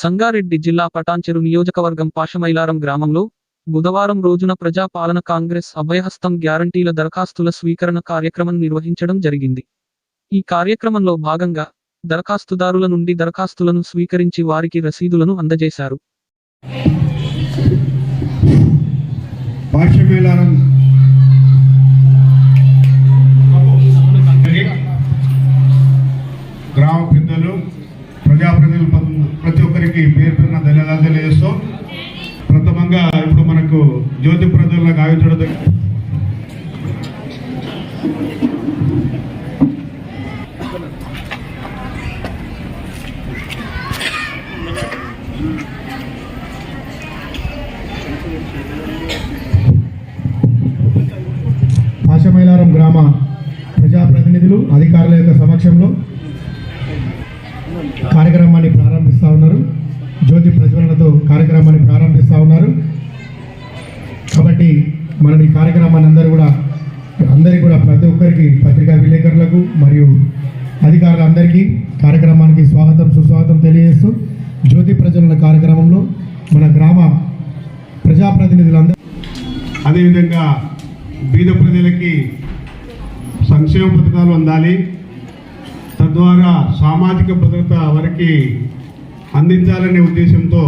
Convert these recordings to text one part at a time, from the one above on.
సంగారెడ్డి జిల్లా పటాన్చెరు నియోజకవర్గం పాషమైలారం గ్రామంలో బుధవారం రోజున ప్రజాపాలన కాంగ్రెస్ అభయహస్తం గ్యారంటీల దరఖాస్తుల స్వీకరణ కార్యక్రమం నిర్వహించడం జరిగింది. ఈ కార్యక్రమంలో భాగంగా దరఖాస్తుదారుల నుండి దరఖాస్తులను స్వీకరించి వారికి రసీదులను అందజేశారు. గ్రామ పెద్దలు ప్రజాప్రతినిధులు ప్రతి ఒక్కరికి పేరు పేరున ధన్యవాదాలు తెలియజేస్తూ ప్రథమంగా ఇప్పుడు మనకు జ్యోతి ప్రజల గావించడం ఆశమైలారం గ్రామ ప్రజాప్రతినిధులు అధికారుల యొక్క సమక్షంలో కార్యక్రమాన్ని ప్రారంభిస్తూ ఉన్నారు. జ్యోతి ప్రజ్వలనతో కార్యక్రమాన్ని ప్రారంభిస్తూ ఉన్నారు. కాబట్టి మనం ఈ కార్యక్రమాన్ని అందరూ కూడా అందరికీ కూడా ప్రతి ఒక్కరికి పత్రికా విలేకరులకు మరియు అధికారులందరికీ కార్యక్రమానికి స్వాగతం సుస్వాగతం తెలియజేస్తూ జ్యోతి ప్రజ్వలన కార్యక్రమంలో మన గ్రామ ప్రజాప్రతినిధులందరూ. అదేవిధంగా బీద ప్రజలకి సంక్షేమ పథకాలు అందాలి. తద్వారా సామాజిక భద్రత వారికి అందించాలనే ఉద్దేశంతో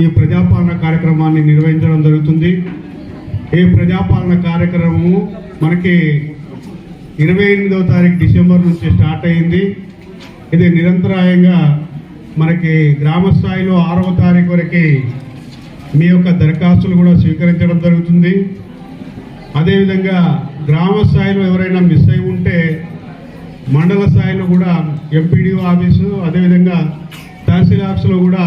ఈ ప్రజాపాలన కార్యక్రమాన్ని నిర్వహించడం జరుగుతుంది. ఈ ప్రజాపాలన కార్యక్రమము మనకి ఇరవై ఎనిమిదవ తారీఖు డిసెంబర్ నుంచి స్టార్ట్ అయింది. ఇది నిరంతరాయంగా మనకి గ్రామ స్థాయిలో ఆరవ తారీఖు వరకు మీ యొక్క దరఖాస్తులు కూడా స్వీకరించడం జరుగుతుంది. అదేవిధంగా గ్రామ స్థాయిలో ఎవరైనా మిస్ అయి ఉంటే మండల స్థాయిలో కూడా ఎంపీడీఓ ఆఫీసు అదేవిధంగా తహసీల్ ఆఫీసులో కూడా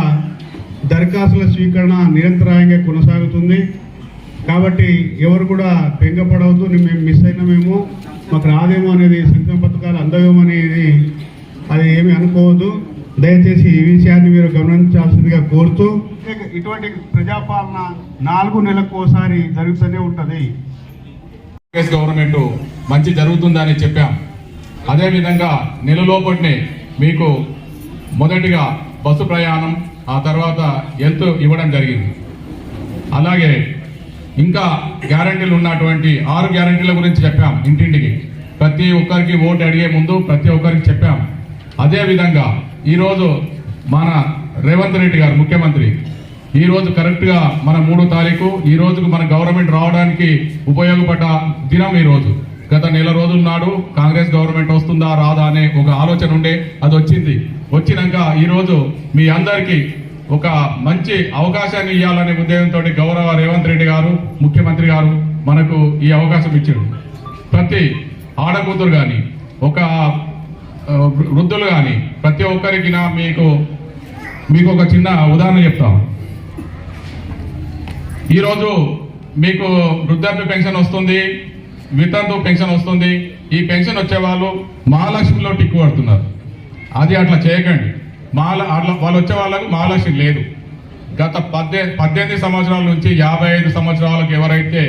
దరఖాస్తుల స్వీకరణ నిరంతరాయంగా కొనసాగుతుంది. కాబట్టి ఎవరు కూడా పెంగపడవద్దు మేము మిస్ అయినామేమో మాకు రాదేమో అనేది సంక్షేమ పథకాలు అందవేమో అనేది అది ఏమీ అనుకోవద్దు. దయచేసి ఈ విషయాన్ని మీరు గమనించాల్సిందిగా కోరుతూ ఇటువంటి ప్రజాపాలన నాలుగు నెలలకు ఒకసారి జరుగుతూనే ఉంటుంది. గవర్నమెంట్ మంచి జరుగుతుందని చెప్పాం. అదేవిధంగా నెల లోపటినే మీకు మొదటిగా బస్సు ప్రయాణం ఆ తర్వాత ఎంత ఇవ్వడం జరిగింది. అలాగే ఇంకా గ్యారంటీలు ఉన్నటువంటి ఆరు గ్యారంటీల గురించి చెప్పాం ఇంటింటికి. ప్రతి ఒక్కరికి ఓటు అడిగే ముందు ప్రతి ఒక్కరికి చెప్పాం. అదేవిధంగా ఈరోజు మన రేవంత్ రెడ్డి గారు ముఖ్యమంత్రి ఈరోజు కరెక్ట్గా మన మూడో తారీఖు ఈ రోజుకు మన గవర్నమెంట్ రావడానికి ఉపయోగపడ్డ దినం ఈరోజు గత నెల రోజుల నాడు కాంగ్రెస్ గవర్నమెంట్ వస్తుందా రాదా అనే ఒక ఆలోచన ఉండే అది వచ్చింది. వచ్చినాక ఈరోజు మీ అందరికీ ఒక మంచి అవకాశాన్ని ఇవ్వాలనే ఉద్దేశంతో గౌరవ రేవంత్ రెడ్డి గారు ముఖ్యమంత్రి గారు మనకు ఈ అవకాశం ఇచ్చారు. ప్రతి ఆడకూతురు కానీ ఒక వృద్ధులు కానీ ప్రతి ఒక్కరికి నా మీకు మీకు ఒక చిన్న ఉదాహరణ చెప్తాను. ఈరోజు మీకు వృద్ధాప్య పెన్షన్ వస్తుంది వితంతు పెన్షన్ వస్తుంది. ఈ పెన్షన్ వచ్చే వాళ్ళు మహాలక్ష్మిలో టిక్కు పడుతున్నారు. అది అట్లా చేయకండి. మహాల అట్లా వాళ్ళు వచ్చే వాళ్ళకు మహాలక్ష్మి లేదు. గత పద్దె పద్దెనిమిది సంవత్సరాల నుంచి యాభై ఐదు సంవత్సరాలకు ఎవరైతే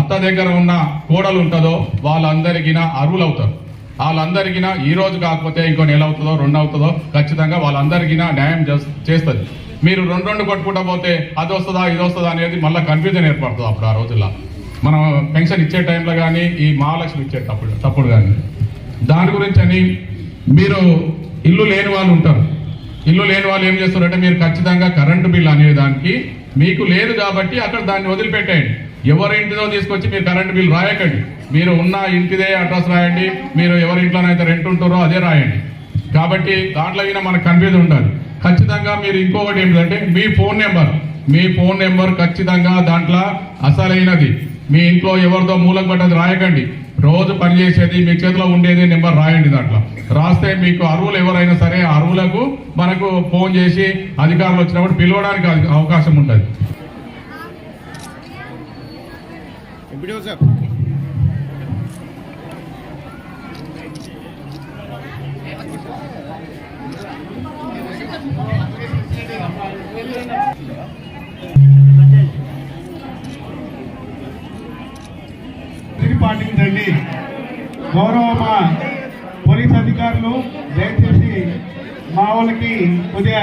అత్త దగ్గర ఉన్న కోడలు ఉంటుందో వాళ్ళందరికీ అర్హులు అవుతారు వాళ్ళందరికీనా ఈ రోజు కాకపోతే ఇంకో నెల అవుతుందో రెండు అవుతుందో ఖచ్చితంగా వాళ్ళందరికీ న్యాయం చేస్తుంది. మీరు రెండు రెండు కొట్టుకుంటా పోతే అది వస్తుందా ఇది వస్తుందా అనేది మళ్ళీ కన్ఫ్యూజన్ ఏర్పడుతుంది అప్పుడు ఆ రోజుల్లో. మనం పెన్షన్ ఇచ్చే టైంలో కానీ ఈ మహాలక్ష్మి ఇచ్చేటప్పుడు తప్పుడు కానీ దాని గురించి అని మీరు ఇల్లు లేని వాళ్ళు ఉంటారు. ఇల్లు లేని వాళ్ళు ఏం చేస్తారంటే మీరు ఖచ్చితంగా కరెంటు బిల్ అనే దానికి మీకు లేదు కాబట్టి అక్కడ దాన్ని వదిలిపెట్టేయండి. ఎవరి ఇంటిదో తీసుకొచ్చి మీరు కరెంటు బిల్ రాయకండి. మీరు ఉన్న ఇంటిదే అడ్రస్ రాయండి. మీరు ఎవరి ఇంట్లోనైతే రెంట్ ఉంటారో అదే రాయండి. కాబట్టి దాంట్లో అయినా మనకు కన్ఫ్యూజ్ ఉండాలి. ఖచ్చితంగా మీరు ఇంకొకటి ఏంటంటే మీ ఫోన్ నెంబర్. మీ ఫోన్ నెంబర్ ఖచ్చితంగా దాంట్లో అసలైనది. మీ ఇంట్లో ఎవరితో మూలకు పడ్డది రాయకండి. రోజు పనిచేసేది మీ చేతిలో ఉండేది నెంబర్ రాయండి దాంట్లో. రాస్తే మీకు అరువులు ఎవరైనా సరే అరువులకు మనకు ఫోన్ చేసి అధికారులు వచ్చినప్పుడు పిలవడానికి అవకాశం ఉంటుంది. గౌరవ మా పోలీస్ అధికారులు దయచేసి మా వాళ్ళకి కొద్దిగా